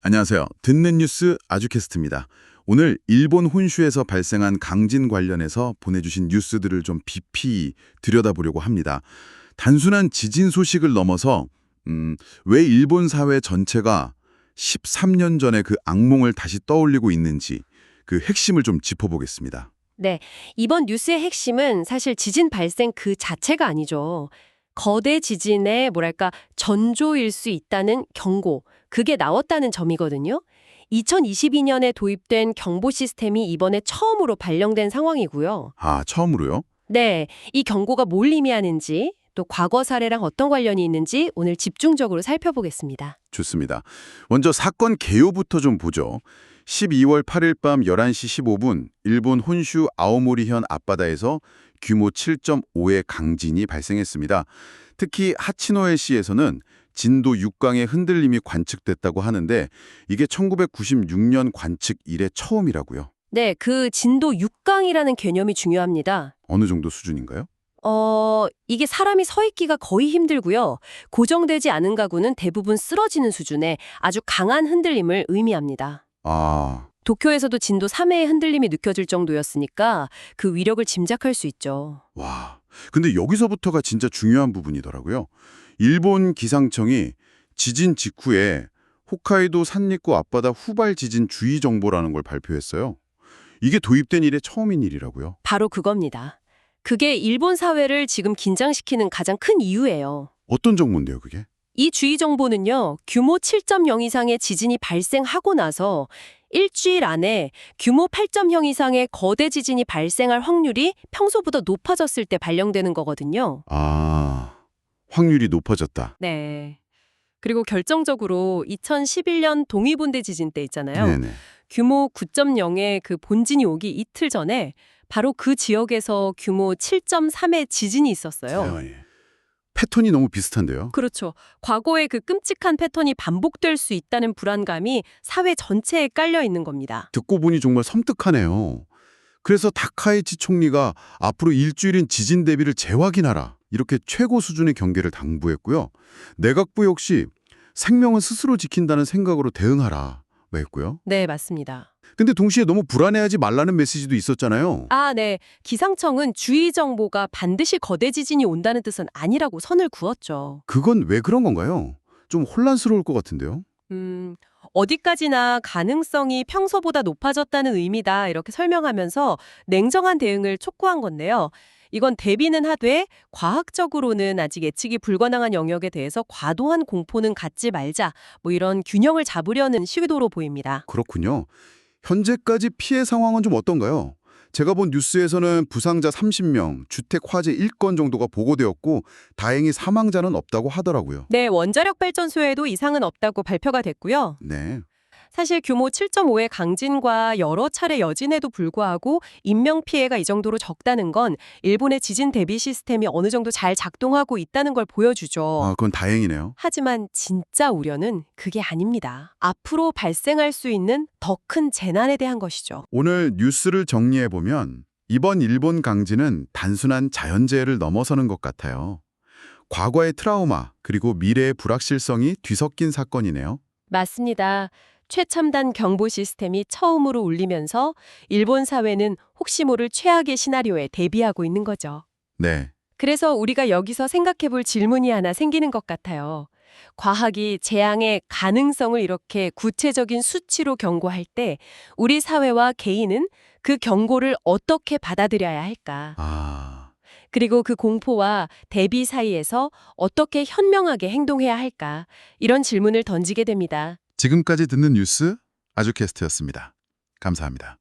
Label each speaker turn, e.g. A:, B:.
A: 안녕하세요. 듣는 뉴스 아주캐스트입니다. 오늘 일본 혼슈에서 발생한 강진 관련해서 보내주신 뉴스들을 좀 깊이 들여다보려고 합니다. 단순한 지진 소식을 넘어서 음, 왜 일본 사회 전체가 13년 전에 그 악몽을 다시 떠올리고 있는지 그 핵심을 좀 짚어보겠습니다.
B: 네, 이번 뉴스의 핵심은 사실 지진 발생 그 자체가 아니죠. 거대 지진의 뭐랄까 전조일 수 있다는 경고, 그게 나왔다는 점이거든요. 2022년에 도입된 경보 시스템이 이번에 처음으로 발령된 상황이고요.
A: 아, 처음으로요?
B: 네, 이 경고가 뭘 의미하는지, 또 과거 사례랑 어떤 관련이 있는지 오늘 집중적으로 살펴보겠습니다.
A: 좋습니다. 먼저 사건 개요부터 좀 보죠. 12월 8일 밤 11시 15분 일본 혼슈 아오모리현 앞바다에서 규모 7.5의 강진이 발생했습니다. 특히 하치노에시에서는 진도 6강의 흔들림이 관측됐다고 하는데 이게 1996년 관측 이래 처음이라고요.
B: 네, 그 진도 6강이라는 개념이 중요합니다.
A: 어느 정도 수준인가요?
B: 어, 이게 사람이 서 있기가 거의 힘들고요. 고정되지 않은 가구는 대부분 쓰러지는 수준의 아주 강한 흔들림을 의미합니다.
A: 아,
B: 도쿄에서도 진도 3회의 흔들림이 느껴질 정도였으니까 그 위력을 짐작할 수 있죠.
A: 와. 근데 여기서부터가 진짜 중요한 부분이더라고요. 일본 기상청이 지진 직후에 홋카이도 산리쿠 앞바다 후발 지진 주의 정보라는 걸 발표했어요. 이게 도입된 이래 처음인 일이라고요.
B: 바로 그겁니다. 그게 일본 사회를 지금 긴장시키는 가장 큰 이유예요.
A: 어떤 정보인데요, 그게?
B: 이 주의 정보는요, 규모 7.0 이상의 지진이 발생하고 나서 일주일 안에 규모 8.0 이상의 거대 지진이 발생할 확률이 평소보다 높아졌을 때 발령되는 거거든요.
A: 아, 확률이 높아졌다.
B: 네. 그리고 결정적으로 2011년 동위본대 지진 때 있잖아요.
A: 네네.
B: 규모 9.0의 그 본진이 오기 이틀 전에 바로 그 지역에서 규모 7.3의 지진이 있었어요.
A: 세상에. 패턴이 너무 비슷한데요.
B: 그렇죠. 과거의 그 끔찍한 패턴이 반복될 수 있다는 불안감이 사회 전체에 깔려 있는 겁니다.
A: 듣고 보니 정말 섬뜩하네요. 그래서 다카이치 총리가 앞으로 일주일인 지진 대비를 재확인하라. 이렇게 최고 수준의 경계를 당부했고요. 내각부 역시 생명은 스스로 지킨다는 생각으로 대응하라. 고 했고요.
B: 네, 맞습니다.
A: 근데 동시에 너무 불안해하지 말라는 메시지도 있었잖아요.
B: 아, 네. 기상청은 주의 정보가 반드시 거대 지진이 온다는 뜻은 아니라고 선을 그었죠.
A: 그건 왜 그런 건가요? 좀 혼란스러울 것 같은데요.
B: 음, 어디까지나 가능성이 평소보다 높아졌다는 의미다. 이렇게 설명하면서 냉정한 대응을 촉구한 건데요. 이건 대비는 하되 과학적으로는 아직 예측이 불가능한 영역에 대해서 과도한 공포는 갖지 말자. 뭐 이런 균형을 잡으려는 시도로 보입니다.
A: 그렇군요. 현재까지 피해 상황은 좀 어떤가요? 제가 본 뉴스에서는 부상자 30명, 주택 화재 1건 정도가 보고되었고 다행히 사망자는 없다고 하더라고요.
B: 네, 원자력 발전소에도 이상은 없다고 발표가 됐고요.
A: 네.
B: 사실 규모 7.5의 강진과 여러 차례 여진에도 불구하고 인명 피해가 이 정도로 적다는 건 일본의 지진 대비 시스템이 어느 정도 잘 작동하고 있다는 걸 보여주죠.
A: 아, 그건 다행이네요.
B: 하지만 진짜 우려는 그게 아닙니다. 앞으로 발생할 수 있는 더 큰 재난에 대한 것이죠.
A: 오늘 뉴스를 정리해 보면 이번 일본 강진은 단순한 자연재해를 넘어서는 것 같아요. 과거의 트라우마 그리고 미래의 불확실성이 뒤섞인 사건이네요.
B: 맞습니다. 최첨단 경보 시스템이 처음으로 울리면서 일본 사회는 혹시 모를 최악의 시나리오에 대비하고 있는 거죠.
A: 네.
B: 그래서 우리가 여기서 생각해 볼 질문이 하나 생기는 것 같아요. 과학이 재앙의 가능성을 이렇게 구체적인 수치로 경고할 때 우리 사회와 개인은 그 경고를 어떻게 받아들여야 할까?
A: 아,
B: 그리고 그 공포와 대비 사이에서 어떻게 현명하게 행동해야 할까? 이런 질문을 던지게 됩니다.
A: 지금까지 듣는 뉴스 아주캐스트였습니다. 감사합니다.